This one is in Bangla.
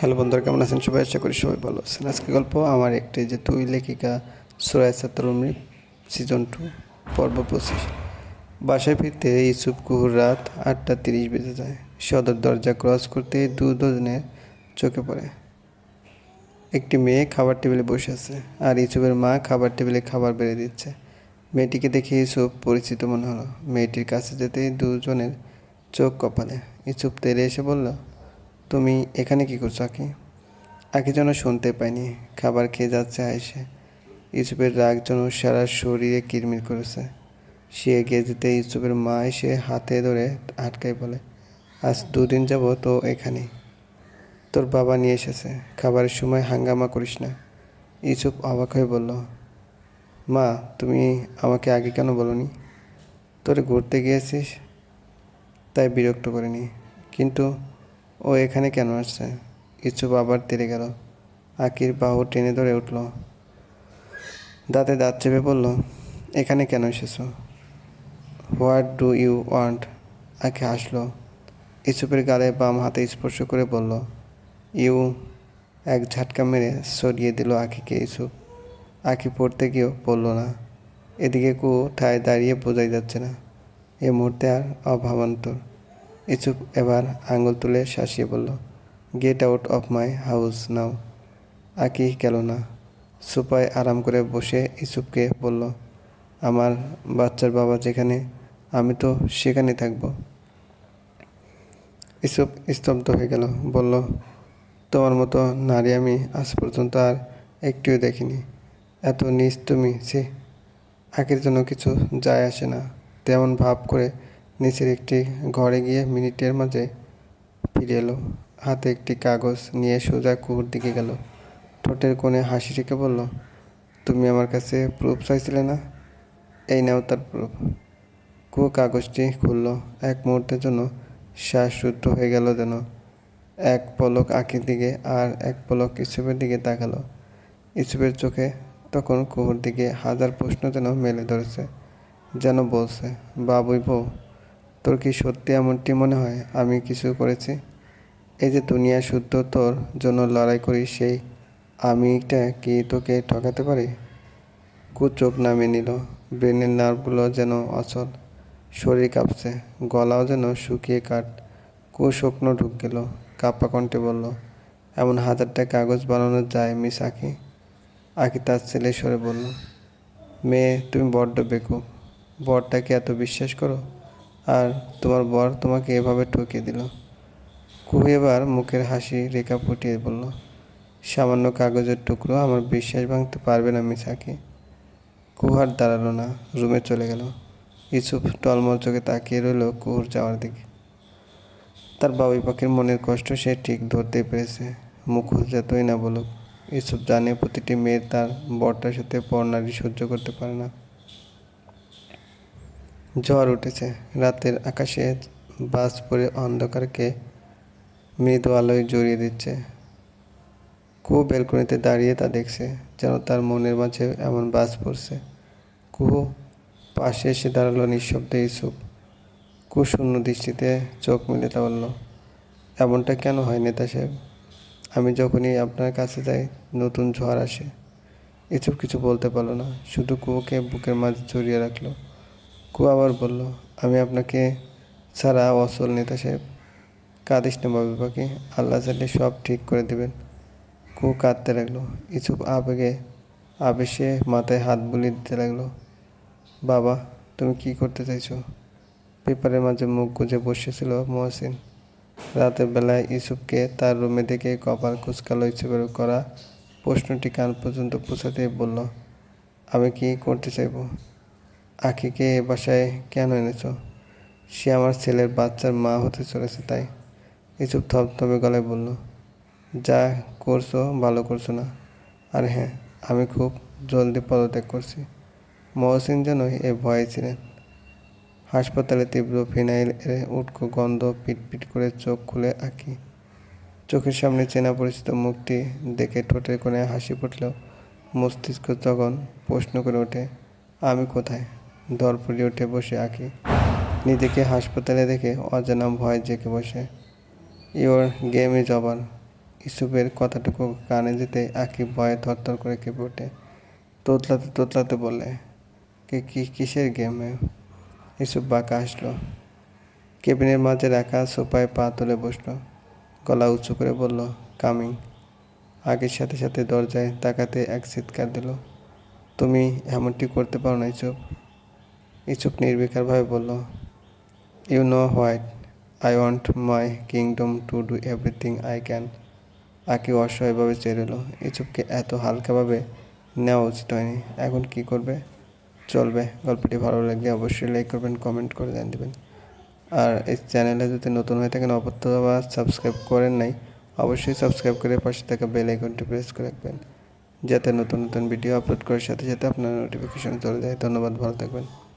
হ্যালো বন্ধুরা, কেমন আছেন? সবাই আশা করি সবাই ভালো আছেন। আজকে গল্প আমার একটি যে তুই লেখিকা সুরায় সাত্তরমৃত সিজন টু পর্ব পঁচিশ। বাসায় ফিরতে ইসুফ কুহুর রাত আটটা তিরিশ বেজে যায়। সদর দরজা ক্রস করতে দু দুজনের চোখে পড়ে। একটি মেয়ে খাবার টেবিলে বসে আছে আর ইসুফের মা খাবার টেবিলে খাবার বেড়ে দিচ্ছে। মেয়েটিকে দেখে ইসুফ পরিচিত মনে হলো। মেয়েটির কাছে যেতেই দুজনের চোখ কপালে। ইসুফ তেরে এসে বলল তুমি এখানে কি করছ আকি? আকি যেন শুনতে পাইনি, খাবার খেয়ে যাচ্ছে আয়েসে ইউসুফের রাগ যেন সারা শরীরে কিরমির করেছে। সে এগিয়ে যেতে ইউসুফের মা এসে হাতে ধরে আটকায় বলে, আজ দুদিন যাব তো এখানেই। তোর বাবা নিয়ে এসেছে, খাবারের সময় হাঙ্গামা করিস না। ইউসুফ অবাক হয়ে বলল, মা, তুমি আমাকে আগে কেন বলনি? তোরে ঘুরতে গিয়েছিস, তাই বিরক্ত করিনি। কিন্তু ও এখানে কেন আসছে? ইসুফ আবার তেরে গেল। আকির বাহু টেনে ধরে উঠল। দাঁতে দাঁত চেপে বলল, এখানে কেন এসেছ? What do you want? Aki হাসলো। ইসুফের গালে বাম হাতে স্পর্শ করে বলল, ইউ এক ঝাটকা মেরে সরিয়ে দিল আখিকে ইসুফ আখি পড়তে গিয়েও পড়ল না। এদিকে কু ঠায় দাঁড়িয়ে বোঝাই যাচ্ছে না। এ মুহূর্তে আর অভাবান্তর। ইসুফ এবার আঙুল তুলে শাসিয়ে বলল get out of my house now Aki গেল না। সুপায় আরাম করে বসে ইসুফকে বলল, আমার বাচ্চার বাবা যেখানে, আমি তো সেখানে থাকব। ইসুফ স্তব্ধ হয়ে গেল, বলল, তোমার মতো নারী আমি আজ পর্যন্ত আর একটিও দেখিনি। এত নিজ তুমি সে আখের জন্য কিছু যায় আসে না। তেমন ভাব করে নিচের একটি ঘরে গিয়ে মিনিটের মাঝে ফিরে এলো। হাতে একটি কাগজ নিয়ে সোজা কুকুর দিকে গেল। ঠোঁটের কোণে হাসি রেখে বলল, তুমি আমার কাছে প্রুফ চাইছিলে না? এই নাও তার প্রুফ কু কাগজটি খুলল। এক মুহূর্তের জন্য শ্বাসরুদ্ধ হয়ে গেল যেন। এক পলক আঁকির দিকে আর এক পলক ইসুফের দিকে তাকালো। ইসুফের চোখে তখন কুহুর দিকে হাজার প্রশ্ন যেন মেলে ধরেছে। যেন বলছে, বাবুই বউ তোর কি সত্যি এমনটি মনে হয়? আমি কিছু করেছি। এই যে দুনিয়া শুদ্ধ তোর জন্য লড়াই করি সেই আমিটা কি তোকে ঠকাতে পারি? কু চোখ নামিয়ে নিল। ব্রেনের নার্ভগুলো যেন অচল। শরীর কাঁপছে। গলাও যেন শুকিয়ে কাট কু স্বপ্ন ঢুক গেল। কাপ্পা কণ্ঠে বলল, এমন হাজারটা কাগজ বানানো যায় মিস আঁকি? আঁকি তার ছেলে সরে বলল, মেয়ে, তুমি বড্ড বেকুব। বরটাকে এত বিশ্বাস করো? আর তোমার বর তোমাকে এভাবে ঠকিয়ে দিল। কুহু এবার মুখের হাসি রেখা ফুটিয়ে বলল, সামান্য কাগজের টুকরো আমার বিশ্বাস ভাঙতে পারবে না মিসাকে। কুহার দাঁড়াল না, রুমে চলে গেল। ইসুফ টলমল চোখে তাকিয়ে রইল কুহুর যাওয়ার দিকে। তার বাবুই পাখির মনের কষ্ট সে ঠিক ধরতেই পেরেছে। মুখোশ যতই না বলুক ইসুফ জানে প্রতিটি মেয়ে তার বরটার সাথে পরনারী সহ্য করতে পারে না। ঝড় উঠেছে। রাতের আকাশে বাস পরে অন্ধকারকে মৃদু আলোয় জড়িয়ে দিচ্ছে। কুহু বেলকনিতে দাঁড়িয়ে তা দেখছে, যেন তার মনের মাঝে এমন বাস পড়ছে। কুহু পাশে এসে দাঁড়াল নিঃশব্দে ইসুফ কু শূন্য দৃষ্টিতে চোখ মিলে তা বলল, এমনটা কেন হয় নেতা সাহেব? আমি যখনই আপনার কাছে যাই, নতুন ঝড় আসে। এসব কিছু বলতে পারল না, শুধু কুহুকে বুকের মাঝে জড়িয়ে রাখল। কু আবার বলল, আমি আপনাকে ছাড়া অসল নেতা সাহেব কাঁদিস না বাবু পাখি আল্লাহ চাইলে সব ঠিক করে দেবেন। কু কাঁদতে লাগল। ইসুফ আবেগে, আবেশে মাথায় হাত বুলিয়ে দিতে লাগল, বাবা, তুমি কি করতে চাইছো? পেপারের মাঝে মুখ গুজে বসেছিল মহসিন। রাতের বেলায় ইসুফকে তার রুমে দেখে কপাল কুচকালো ইসুফের করা প্রশ্নটি কান পর্যন্ত পৌঁছাতে বলল, আমি কি করতে চাইব? আখিকে এ বাসায় কেন এনেছ? সে আমার ছেলের বাচ্চার মা হতে চলেছে তাই। ইসুফ থপথপে গলায় বলল, যা করছ ভালো করছ না। আর হ্যাঁ আমি খুব জলদি পদত্যাগ করছি। মহসিন যেন এ ভয়ে ছিলেন। হাসপাতালে তীব্র ফিনাইল উটকো গন্ধ পিটপিট করে চোখ খুলে আঁকি। চোখের সামনে চেনা পরিচিত মুখটি দেখে ঠোঁটের কোণে হাসি ফুটলেও মস্তিষ্ক তখন প্রশ্ন করে ওঠে, আমি কোথায়? দরপড়ে উঠে বসে আঁকি। নিজেকে হাসপাতালে দেখে অজানা ভয় জেগে বসে। Your game is over. ইসুফের কথাটুকু কানে যেতে আঁকি ভয়ে থরথর করে কেঁপে ওঠে। তোতলাতে তোতলাতে বলে, কে, কি, কিসের গেমে? ইসুফ বাঁকা আসলো কেবিনের মাঝে রাখা সোফায় পা তুলে বসল। গলা উঁচু করে বলল, কামিং। আগের সাথে সাথে দরজায় তাকাতে এক চিৎকার দিল, তুমি এমনটি করতে পারো না ইচুপ ইচুপ নির্বিকারভাবে বলল you know what I want my kingdom to do everything I can Aki অসহায়ভাবে চেয়ে এলো ইচুপকে এত হালকাভাবে নেওয়া উচিত হয়নি। এখন কি করবে? চলবে। গল্পটি ভালো লাগলে অবশ্যই লাইক করবেন কমেন্ট করে জানিয়ে দেবেন। আর এই চ্যানেলে যদি নতুন হয়ে থাকেন অপত্য বা সাবস্ক্রাইব করেন নাই, অবশ্যই সাবস্ক্রাইব করে পাশে থাকা বেল আইকনটি প্রেস করে রাখবেন। যাতে নতুন নতুন ভিডিও আপলোড করার সাথে সাথে আপনার নোটিফিকেশন চলে যায়। ধন্যবাদ, ভালো থাকবেন।